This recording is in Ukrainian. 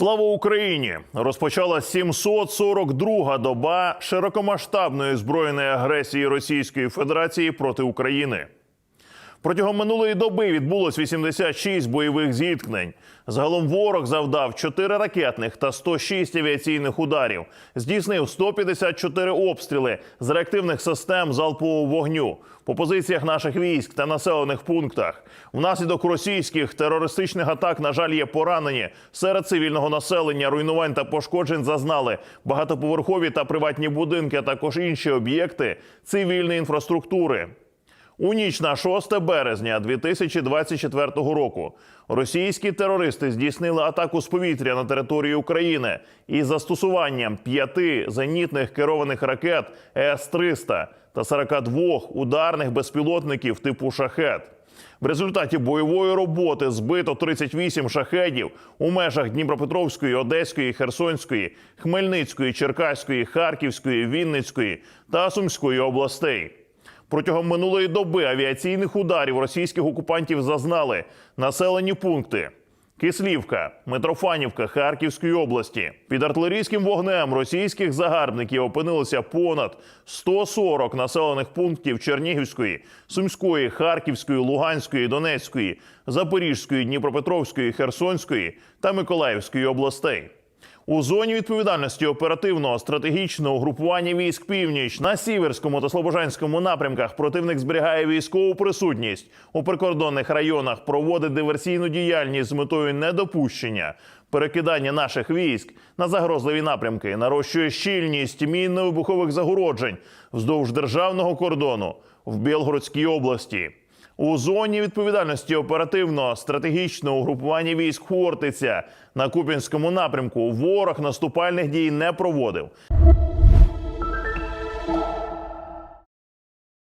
Слава Україні! Розпочала 742-га доба широкомасштабної збройної агресії Російської Федерації проти України. Протягом минулої доби відбулось 86 бойових зіткнень. Загалом ворог завдав 4 ракетних та 106 авіаційних ударів, здійснив 154 обстріли з реактивних систем залпового вогню по позиціях наших військ та населених пунктах. Внаслідок російських терористичних атак, на жаль, є поранені серед цивільного населення. Руйнувань та пошкоджень зазнали багатоповерхові та приватні будинки, а також інші об'єкти цивільної інфраструктури. У ніч на 6 березня 2024 року російські терористи здійснили атаку з повітря на території України із застосуванням п'яти зенітних керованих ракет С-300 та 42 ударних безпілотників типу шахет. В результаті бойової роботи збито 38 шахедів у межах Дніпропетровської, Одеської, Херсонської, Хмельницької, Черкаської, Харківської, Вінницької та Сумської областей. Протягом минулої доби авіаційних ударів російських окупантів зазнали населені пункти. Кислівка, Митрофанівка Харківської області. Під артилерійським вогнем російських загарбників опинилося понад 140 населених пунктів Чернігівської, Сумської, Харківської, Луганської, Донецької, Запорізької, Дніпропетровської, Херсонської та Миколаївської областей. У зоні відповідальності оперативного стратегічного угрупування військ північ на сіверському та слобожанському напрямках противник зберігає військову присутність у прикордонних районах, проводить диверсійну діяльність з метою недопущення перекидання наших військ на загрозливі напрямки, нарощує щільність мінно-вибухових загороджень вздовж державного кордону в Білгородській області. У зоні відповідальності оперативного стратегічного угрупування військ Хортиця на Купінському напрямку ворог наступальних дій не проводив.